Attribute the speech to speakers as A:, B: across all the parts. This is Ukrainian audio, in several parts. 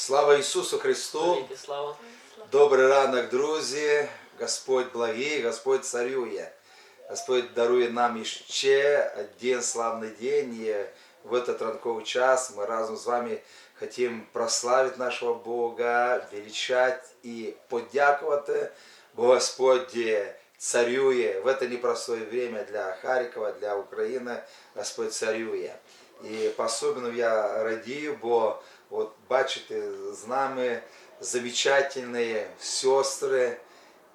A: Слава Ісусу Христу!
B: Навіки слава.
A: Добрий ранок, друзі! Господь благий, Господь царює. Господь дарує нам ще один славний день. І в этот ранковий час ми разом з вами хотім прославити нашого Бога, величати і подякувати, бо Господь царює в это непростое время для Харкова, для України. Господь царює. І по-особливому я радію, бо от бачите, з нами замечательные сестры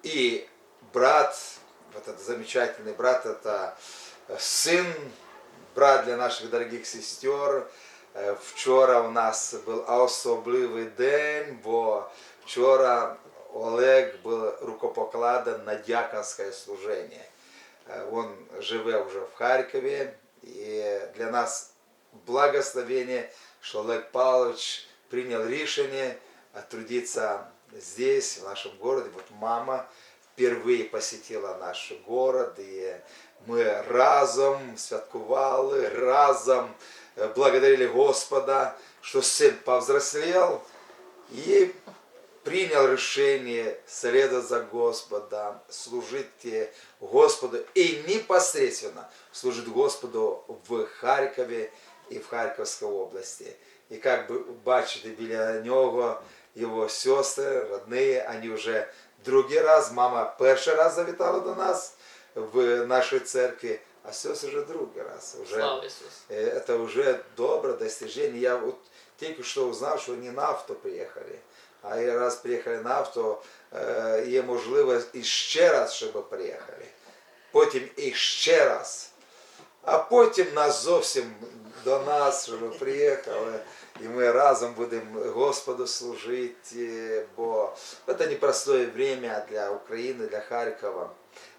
A: и брат, вот этот замечательный брат, это сын, брат для наших дорогих сестер. Е, Вчора у нас був особливий день, бо вчора Олег був рукопокладен на дяконське служення. Е, Он живе вже в Харкові, і для нас благословение, что Олег Павлович принял решение трудиться здесь, в нашем городе. Вот мама впервые посетила наш город, и мы разом святкували, разом э, благодарили Господа, что сын повзрослел и принял решение следовать за Господом, служить э, Господу и непосредственно служить Господу в Харькове и в Харьковской области. И как бы бачите біля нього його сестри, родні, вони вже другий раз, мама перший раз завітала до нас в нашій церкві, а сестри вже другий раз. Уже
B: Слава Ісусу.
A: Э, это уже доброе достижение. Я вот только что узнал, что они на авто приехали. А і раз приїхали на авто, е, є можливість і ще раз, щоб приїхали. Потім і ще раз. А потім нас зовсім до нас, щоб приїхали. І ми разом будемо Господу служити, бо це непростое время для України, для Харкова.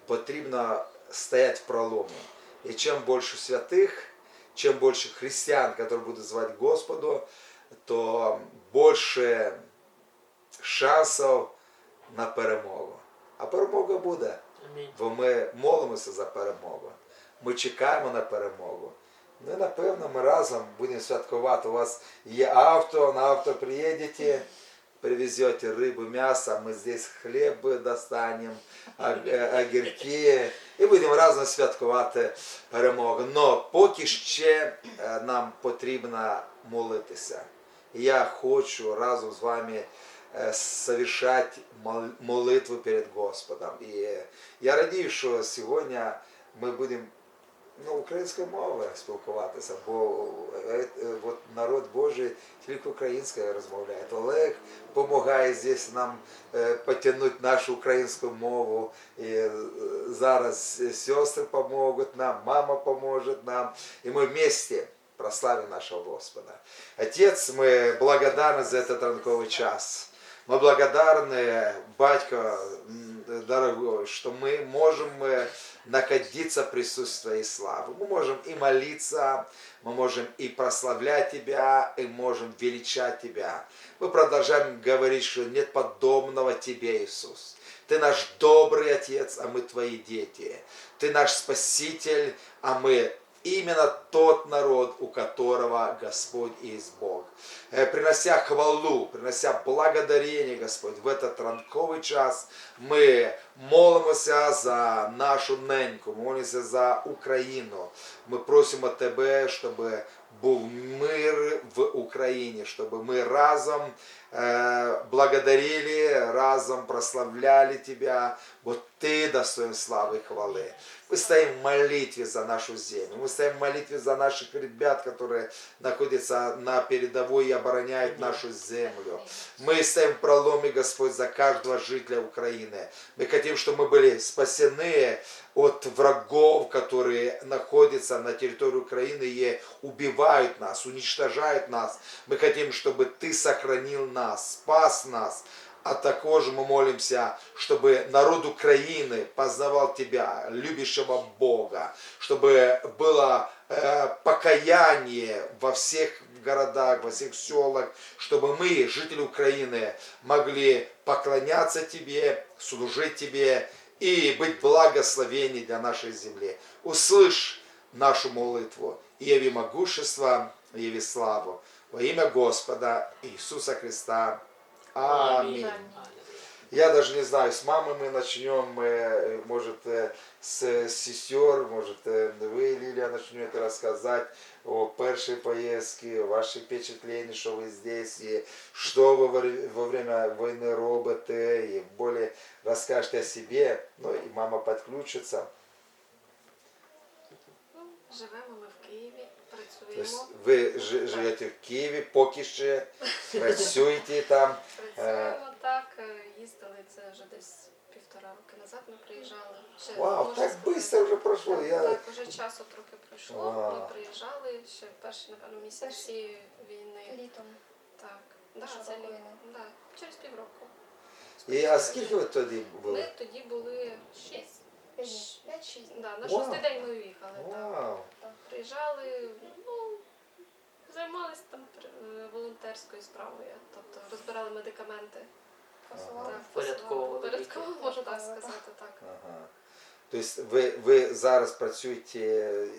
A: Потрібно стояти в проломі. І чим більше святих, чим більше християн, які будуть звати Господу, то більше шансів на перемогу. А перемога буде, бо ми молимося за перемогу. Ми чекаємо на перемогу. Ну напевно ми разом будемо святкувати. У вас є авто, на авто приїдете, привезете рибу, м'ясо, ми здесь хліб достанемо, огірки, і будемо разом святкувати перемогу. Но поки ще е, нам потрібно молитися. Я хочу разом з вами е, совершать молитву перед Господом. І я радію, що сьогодні ми будемо ну, українською мовою спілкуватися, бо е, е, от народ Божий тільки українською розмовляє. Олег допомагає здесь нам е, потягнути нашу українську мову. І е, зараз сестри допоможуть нам, мама поможе нам. І ми вместе прославим нашего Господа. Отец, мы благодарны за этот ранковый час. Мы благодарны, Батько, м, дорогой, что мы можем э, находиться в присутствии славы. Мы можем и молиться, мы можем и прославлять Тебя, и можем величать Тебя. Мы продолжаем говорить, что нет подобного Тебе, Иисус. Ты наш добрый Отец, а мы Твои дети. Ты наш Спаситель, а мы именно тот народ, у которого Господь есть Бог. Э, Принося хвалу, принося благодарение, Господь, в этот ранковый час мы молимося за нашу неньку, молимося за Україну. Ми просимо Тебе, щоб був мир в Україні, щоб ми разом э, благодарили, разом прославляли Тебя, бо Ты достоин славы и хвалы. Мы стоим в молитве за нашу землю, мы стоим в молитве за наших ребят, которые находятся на передовой и обороняют нашу землю. Мы стоим в проломе, Господь, за каждого жителя Украины. Мы хотим, чтобы мы были спасены от врагов, которые находятся на территории Украины и убивают нас, уничтожают нас. Мы хотим, чтобы Ты сохранил нас, спас нас. А також мы молимся, чтобы народ Украины познавал Тебя, любящего Бога, чтобы было э, покаяние во всех городах, во всех селах, чтобы мы, жители Украины, могли поклоняться Тебе, служить Тебе и быть благословением для нашей земли. Услышь нашу молитву яви могущество, яви славу. Во имя Господа Иисуса Христа. Аминь.
B: Амінь.
A: Я даже не знаю, с мамы мы начнем, э, может, э, с сестер, может, э, вы, Лилия, начнете рассказать о першей поездке, ваши впечатления, что вы здесь, и что вы во вре- во время войны робите, и более расскажете о себе, ну и мама подключится.
B: Ну, живемо ми в Києві,
A: То есть
B: працюємо.
A: вы жи- живете в Киеве, поки ще, працюєте там.
B: Працюємо так, їздили це вже десь півтора роки назад. Ми приїжджали. Ще,
A: Вау,
B: можна
A: так
B: сказати,
A: вже пройшло.
B: Так,
A: Я...
B: так, вже часу трохи пройшло.
A: Вау.
B: Ми приїжджали ще перші, напевно, місяці війни.
C: Літом.
B: Так, да, це літо. Да, через півроку.
A: І, а скільки ви тоді були?
B: Ми тоді були шість.
C: П'ять- П'ять-шість.
B: Да, на
A: Вау.
B: шостий день ми уїхали. Так.
A: Вау.
B: Приїжджали, ну, займалися там е, волонтерською справою, тобто розбирали медикаменти.
C: Фасували.
B: Так,
D: Порядково
B: Порядково, можна так
C: Так.
B: сказати, так.
A: Ага. Тобто ви, ви зараз працюєте,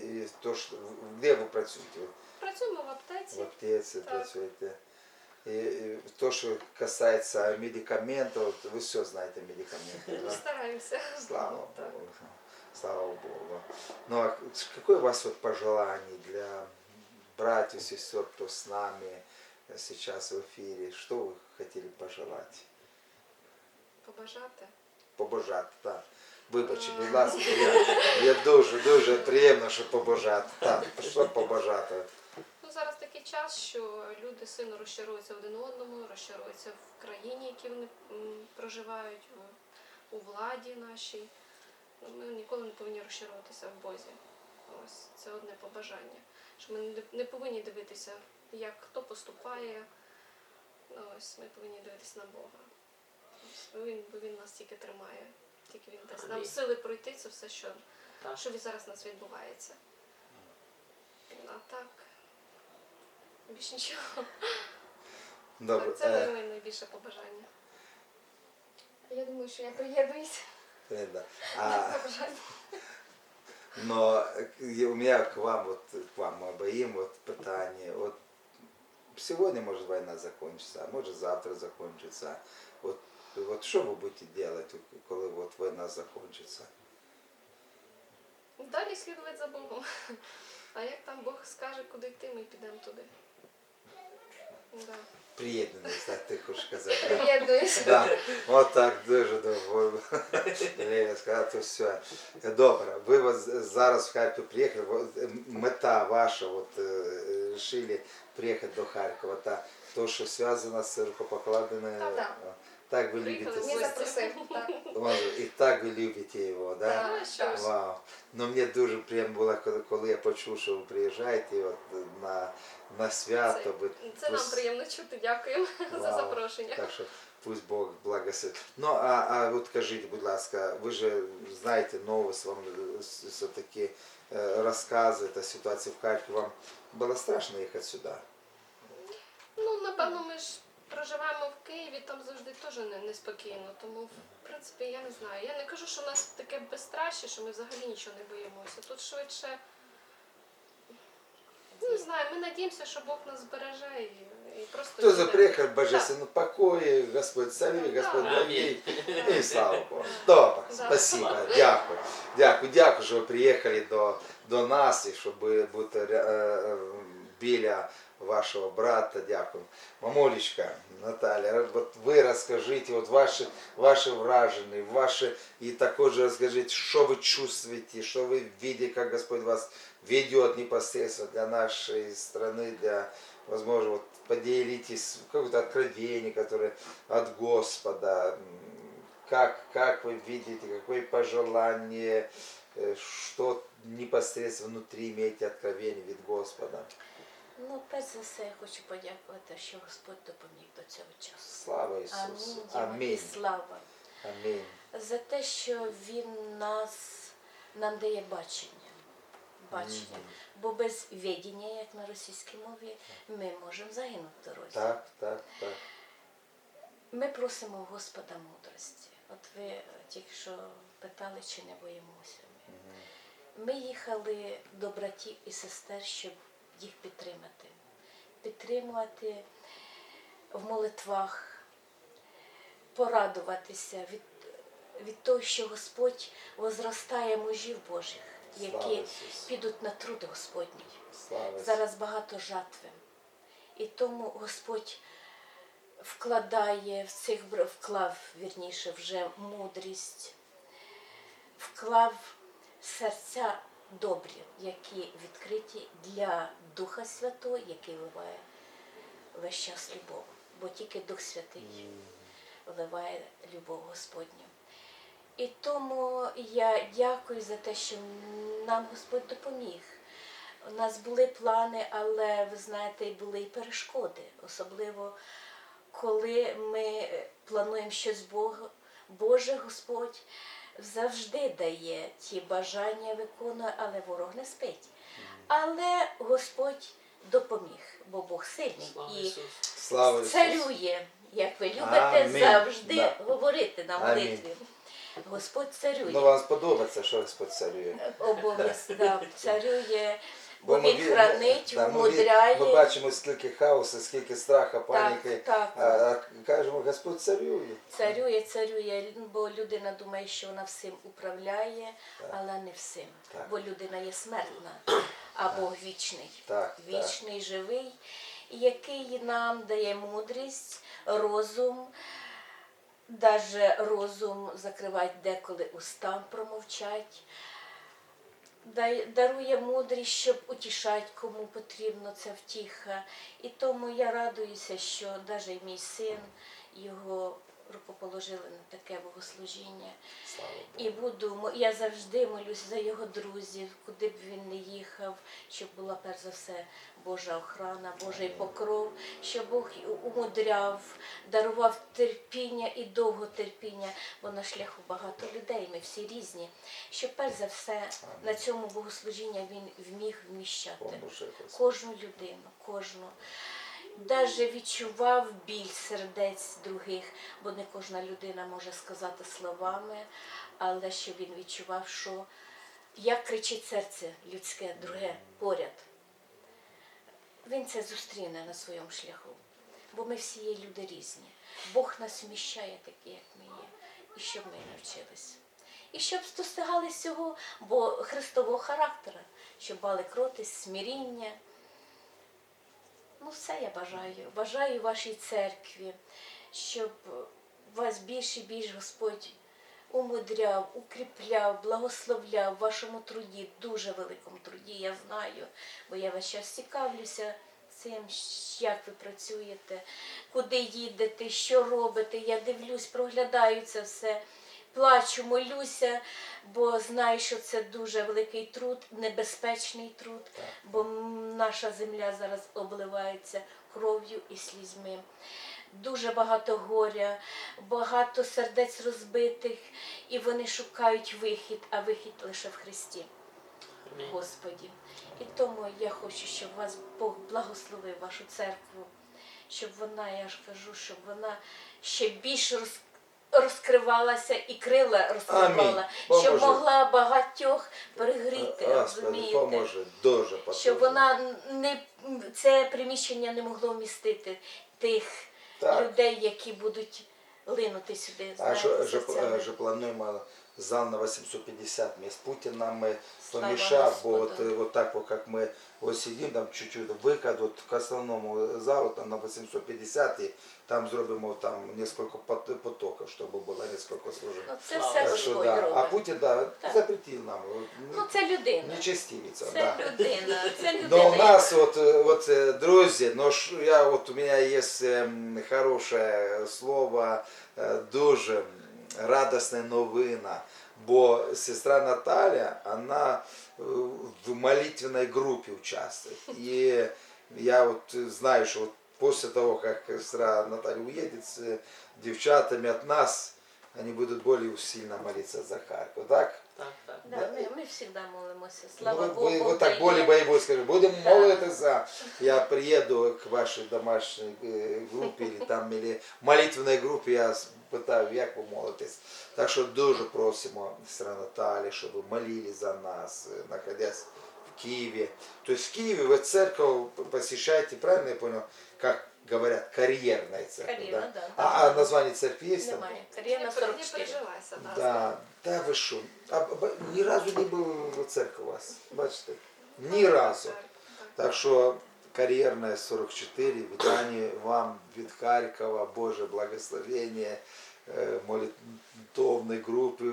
A: і то, що, де ви працюєте?
B: Працюємо в
A: В
B: аптеці.
A: аптеці
B: Так.
A: працюєте. І, і то, що касається медикаментів, от ви все знаєте медикаменти. Да?
B: Стараємося.
A: Слава
B: Так.
A: Богу. Слава Богу. Ну а какое у вас вот пожелание для братьев, сестер, кто с нами сейчас в эфире? Что вы хотели пожелать?
B: Побажати.
A: Побажати, так. Вибачте, будь ласка, я, я дуже, дуже приємно, що побажати. Так, що побажати?
B: Час, що люди сильно розчаруються один одному, розчаруються в країні, які вони проживають, у владі нашій. Ну, Ми ніколи не повинні розчаруватися в Бозі. Ось це одне побажання. Що ми не- повинні дивитися, як хто поступає. Ось ми повинні дивитися на Бога. Ось, він, бо він нас тільки тримає. Тільки він дасть нам сили пройти це все, що, що зараз у нас відбувається. А так. Більше нічого.
A: Добре.
B: Це
A: е,
B: моє найбільше побажання.
C: Я думаю, що я приєднуюсь.
A: е, да. А, но э, у меня к вам, вот к вам обоим вот питание. Вот сегодня может война закончится, а может завтра закончится. Вот, вот что вы будете делать, коли вот война закончится?
B: Далі слідувати за Богом. А як там Бог скаже, куди йти, ми підемо туди. Да.
A: Приєднуюсь, так ти хочеш казати. да?
C: Приєднуюсь.
A: Да, от так дуже довго. То все. Добре, ви вас зараз в Харків приїхали, е, мета ваша, от, рішили решили приїхати до Харкова, та то, що зв'язано з рукопокладеною,
B: Да,
C: так.
A: е, так ви
B: Приїхали
A: любите,
C: Мені запросив. Так.
A: Може, і так ви любите його, да?
C: Так.
B: Ну, що ж.
A: Вау. Ну мені дуже приємно було, коли- коли я почув, що ви приїжджаєте от, на, на свято. ви-
B: Це
A: ви
B: нам
A: с-
B: приємно чути. Дякуємо за
A: Вау.
B: запрошення.
A: Так що пусть Бог благословит. Ну, а, а от кажіть, будь ласка, ви же знаєте новость, вам е, с- все-таки е, розказують о ситуації в Харкові. Вам було страшно їхати сюди?
B: Ну, напевно, ми ж Проживаємо в Києві, там завжди теж неспокійно. Тому, в принципі, я не знаю. Я не кажу, що у нас таке безстраші, що ми взагалі нічого не боїмося. Тут швидше. Ну, не знаю, ми надіємося, що Бог нас збереже і, і просто.
A: Хто
B: їдемо.
A: заприїхав божественну покої, Господь царі, Господь
B: Да.
A: благий. І слава Богу. Добре,
B: Да.
A: спасибо, дякую. Дякую, дякую, що ви приїхали до, до нас і щоб бути е, е, біля вашого брата. Дякую. Мамулечка, Наталя, от ви розкажіть от ваші, ваші враження, ваші, і також розкажіть, що ви чувствуєте, що ви бачите, як Господь вас ведет непосредственно для нашей страны, для, возможно, вот поделитесь какое-то откровение, которое от Господа, М, как, как вы видите, какое пожелание, э, что непосредственно внутри имеете откровение від Господа.
E: Ну, перш за все, я хочу подякувати, що Господь допоміг до цього часу.
A: Слава Ісусу.
E: Амінь. Діма, і
A: Амінь.
E: слава.
A: Амінь.
E: За те, що Він нас нам дає бачення. Бачення. Бо без відіння, як на російській мові, ми можемо загинути в дорозі.
A: Так, так, так.
E: Ми просимо Господа мудрості. От ви тільки що питали, чи не боїмося ми. Ми їхали до братів і сестер, щоб їх підтримати. підтримувати в молитвах, порадуватися від, від того, що Господь возростає мужів Божих, які
A: Ісусу.
E: підуть на труд Господній.
A: Слава
E: Зараз багато жатви. І тому Господь вкладає в цих вклав, вірніше, вже мудрість, вклав серця добрі, які відкриті для Духа Святого, який вливає весь час любов. Бо тільки Дух Святий вливає любов Господню. І тому я дякую за те, що нам Господь допоміг. У нас були плани, але ви знаєте, були і перешкоди, особливо коли ми плануємо щось Бога, Боже Господь завжди дає ті бажання, виконує, але ворог не спить. Але Господь допоміг, бо Бог сильний
D: Слава
E: і
D: Ісусу.
A: Слава
E: царює, як ви любите
A: Амінь.
E: завжди
A: Да.
E: говорити на
A: Амінь.
E: молитві. Господь царює.
A: Ну, вам сподобається, що Господь царює.
E: Обов'язково царює, бо,
A: ми
E: він
A: ві-
E: хранить,
A: да, ми. Ми бачимо, скільки хаосу, скільки страха, паніки.
E: так.
A: А, а кажемо, Господь царює.
E: Царює, царює, бо людина думає, що вона всім управляє, але не всім.
A: Так.
E: Бо людина є смертна, а Бог вічний.
A: Так, так.
E: Вічний, живий, який нам дає мудрість, розум. Даже розум закривати деколи устам промовчать. Дарує мудрість, щоб утішати, кому потрібно ця втіха. І тому я радуюся, що навіть мій син його рукоположили на таке богослужіння.
A: Слава Богу.
E: І буду, я завжди молюсь за його друзів, куди б він не їхав, щоб була перш за все Божа охрана, Божий покров, щоб Бог умудряв, дарував терпіння і довго терпіння, бо на шляху багато людей, ми всі різні. Щоб перш за все на цьому богослужіння він вміг вміщати кожну людину, кожну. Даже відчував біль сердець других, бо не кожна людина може сказати словами, але щоб він відчував, що як кричить серце людське, друге поряд. Він це зустріне на своєму шляху, бо ми всі є люди різні. Бог нас вміщає такі, як ми є, і щоб ми навчились. І щоб достигали цього, бо Христового характера, щоб мали кротість, смиріння. Ну, все я бажаю. Бажаю вашій церкві, щоб вас більше і більше Господь умудряв, укріпляв, благословляв в вашому труді, дуже великому труді, я знаю, бо я весь час цікавлюся цим, як ви працюєте, куди їдете, що робите. Я дивлюсь, проглядаю це все. Плачу, молюся, бо знаю, що це дуже великий труд, небезпечний труд, бо наша земля зараз обливається кров'ю і слізьми. Дуже багато горя, багато сердець розбитих, і вони шукають вихід, а вихід лише в Христі. Господі. І тому я хочу, щоб вас Бог благословив вашу церкву, щоб вона, я ж кажу, щоб вона ще більше роз- розкривалася і крила розкривала,
A: Амінь.
E: щоб могла багатьох перегріти,
A: Господи,
E: розумієте?
A: Дуже потужно.
E: Щоб вона не це приміщення не могло вмістити тих
A: Так.
E: людей, які будуть линути сюди.
A: А
E: знаєте,
A: що, що,
E: серцями.
A: е, же плануємо зал на 850 мест. Путин нам э,
E: Слава
A: помешал, бо вот,
E: Господу.
A: э, вот так вот, как мы вот сидим, там чуть-чуть выход вот к основному залу, там на 850, и там зробимо там несколько пот- потоков, чтобы было несколько служений.
E: Ну, це
D: Слава
E: все
A: Так що,
E: Господь
A: да.
E: робить.
A: А Путин, да,
E: Так.
A: запретил нам. вот,
E: Ну, це людина.
A: Нечестивица,
E: Це
A: да.
E: людина, це людина.
A: Но у нас вот, э, вот э, друзі, ну ж я вот у меня есть ем, хороше слово, е, дуже радісна новина. Бо сестра Наталя, она э, в молитвенной группе участвует. И я вот э, знаю, что вот после того, как сестра Наталья уедет с э, девчатами от нас, они будут более усильно молиться за Харьков. Так?
D: Так, так.
E: Да, ми, ми завжди молимося. Слава
A: ну,
E: Богу.
A: вы, вы так
E: дає.
A: более боевой скажи, будем
E: Да.
A: молиться. Я приеду к вашей домашней э, группе или там или молитвенной группе, я питаю, як ви молитесь. Так що дуже просимо сестра Наталі, щоб ви молили за нас, е, находясь в Киеве. То есть в Киеве вы церковь посещаете, правильно я понял, как говорят, карьерная церковь,
E: Карьерна,
A: да?
E: да.
A: А, а название церкви есть там?
E: Немає. Кар'єрна
B: Не
E: 44.
B: переживайся, да.
A: Да, да ви що? А б- ні разу не був в церкві у вас, бачите? Ні разу. Так що кар'єрна 44, вітання вам від Харкова, Боже благословення, е, молитовної групи,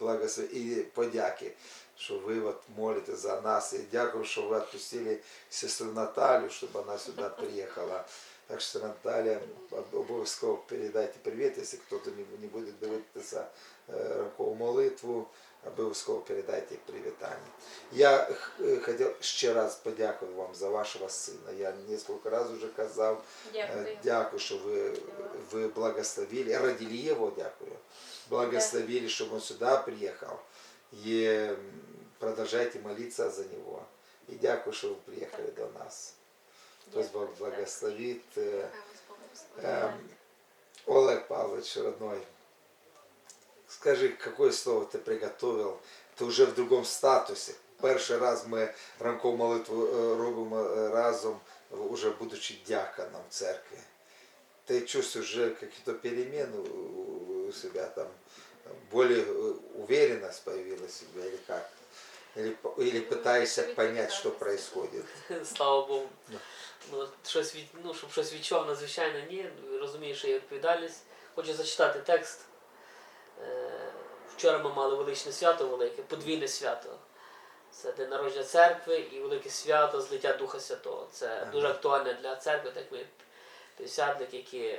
A: благослов... і подяки, що ви от молите за нас. І дякую, що ви відпустили сестру Наталю, щоб вона сюди приїхала. Так що Наталя, об- обов'язково передайте привіт, якщо хтось не, не буде дивитися е, ранкову молитву, обов'язково передайте привітання. Я х- е, хотів ще раз подякувати вам за вашого сина. Я несколько разів вже казав, Е,
E: Дякую.
A: Дякую, що ви, ви благословили, родили його, дякую. Благословили, щоб він сюди приїхав. І м, продовжайте молитися за нього. І дякую, що ви приїхали до нас. Пусть Бог благословит.
B: Благословить.
A: Эм, Олег Павлович, родной, скажи, какое слово ты приготовил? Ти вже в другому статусі. Перший раз ми ранкову молитву е, робимо разом, уже будучи дяконом церкви. Ты чувствуешь уже какие-то перемены у- себя там, более э, уверенность появилась у тебя или как? Или, или пытаешься понять, что происходит?
D: Слава Богу.
A: Да.
D: Ну, щось від, ну, щоб щось відчував надзвичайно, ні. Розумію, що є відповідальність. Хочу зачитати текст. Е, Вчора ми мали величне свято велике, подвійне свято. Це день народження церкви і велике свято злиття Духа Святого. Це
A: Ага.
D: дуже актуальне для церкви, так ми п'ятдесятники, які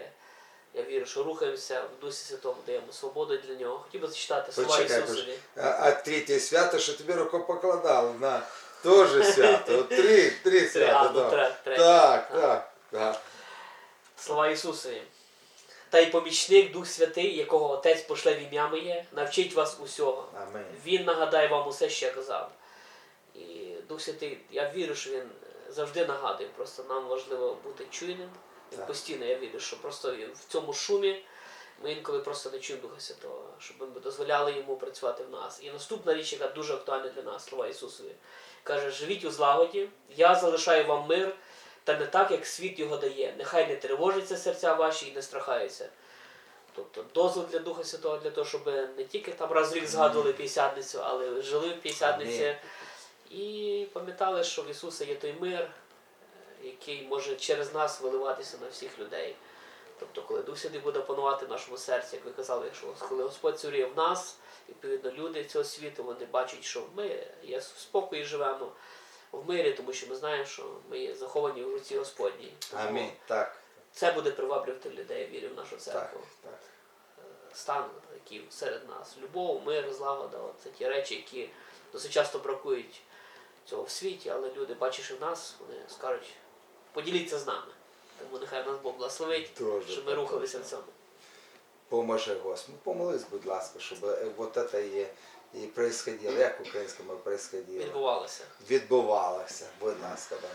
D: я вірю, що рухаємося в Дусі Святому, даємо свободу для нього. Хотів би зачитати слова Ісусові.
A: А, а третє свято, що тобі рукопокладав на теж свято. Три, три
D: Три, а,
A: свята.
D: ну,
A: да.
D: тре-.
A: Так, так, так.
D: Слова Ісусові. Та й помічник Дух Святий, якого Отець пошле в ім'я моє, навчить вас усього.
A: Аминь.
D: Він нагадає вам усе, що я казав. І Дух Святий, я вірю, що він завжди нагадує. Просто нам важливо бути чуйним.
A: Так.
D: постійно, я вірю, що просто в цьому шумі ми інколи просто не чуємо Духа Святого, щоб ми дозволяли йому працювати в нас. І наступна річ, яка дуже актуальна для нас, слова Ісусові, каже: живіть у злагоді, я залишаю вам мир, та не так, як світ його дає. Нехай не тривожаться серця ваші і не страхаються. Тобто дозвіл для Духа Святого для того, щоб не тільки там раз в рік згадували п'ятдесятницю, але жили в п'ятдесятниці. І пам'ятали, що в Ісуса є той мир, який може через нас виливатися на всіх людей. Тобто, коли Дух Святий буде панувати в нашому серці, як ви казали, що коли Господь царює в нас, відповідно, люди цього світу вони бачать, що ми є в спокої живемо в мирі, тому що ми знаємо, що ми є заховані в руці Господній. Тому
A: Амінь. Так,
D: Це буде приваблювати людей, вірю в нашу церкву.
A: так.
D: Стан, який серед нас. Любов, мир, злагода. Це ті речі, які досить часто бракують цього в світі, але люди, бачивши в нас, вони скажуть, поділіться з нами. Тому нехай нас Бог благословить,
A: Дуже
D: щоб ми рухалися в цьому.
A: Поможи Господь. Помолись, будь ласка, щоб е, вот это і, і происходило, як в українському происходило.
D: Відбувалося.
A: Відбувалося, будь ласка, да.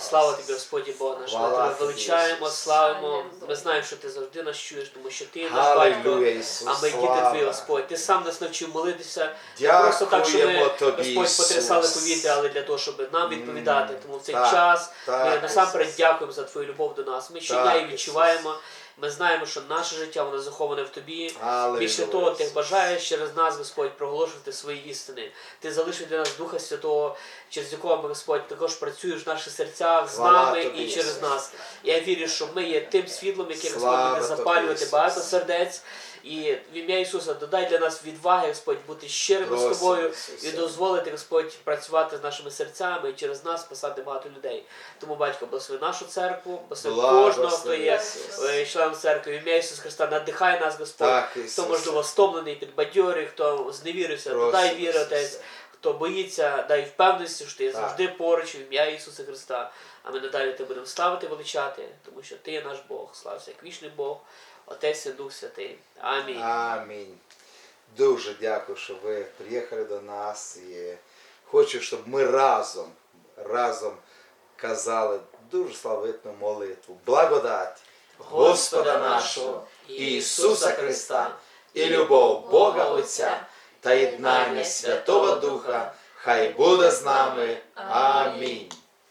D: Слава тобі, Господі Бог наш, ми тебе величаємо, славимо. Ми знаємо, що ти завжди нас чуєш, тому що ти наш батько. А ми діти твої, Господь. Ти сам нас навчив молитися. Не просто так, щоб ми,
A: тобі,
D: Господь, потрясали повітря, але для того, щоб нам відповідати. Тому в цей
A: так,
D: час
A: так,
D: ми насамперед дякуємо за твою любов до нас. Ми щодня її відчуваємо. Ми знаємо, що наше життя воно заховане в тобі.
A: Але
D: Більше того, ти бажаєш через нас, Господь, проголошувати свої істини. Ти залишив для нас Духа Святого, через якого ми, Господь, також працюєш в наших серцях з
A: Хвала
D: нами
A: тобі,
D: і через
A: Ісус.
D: нас. Я вірю, що ми є тим світлом, яке
A: Слава
D: Господь буде запалювати багато сердець. І в ім'я Ісуса додай для нас відваги, Господь, бути щирими з тобою і дозволити, Господь, працювати з нашими серцями і через нас спасати багато людей. Тому, батько, благослови нашу церкву, благослови кожного, хто є е, членом церкви. В ім'я Ісуса Христа надихай нас, Господь.
A: Так,
D: Хто можливо стомлений, підбадьорий, хто зневірився,
A: Просимо,
D: дай віри, Отець. Хто боїться, дай впевненості, що ти
A: Так.
D: завжди поруч в ім'я Ісуса Христа. А ми надалі тебе будемо ставити, величати, тому що ти є наш Бог. Слався як вічний Бог, Отець і Дух Святий. Амінь.
A: Амінь. Дуже дякую, що ви приїхали до нас. І хочу, щоб ми разом, разом казали дуже славетну молитву. Благодать Господа нашого Ісуса Христа і любов Бога Отця та єднання Святого Духа, Хай буде з нами. Амінь.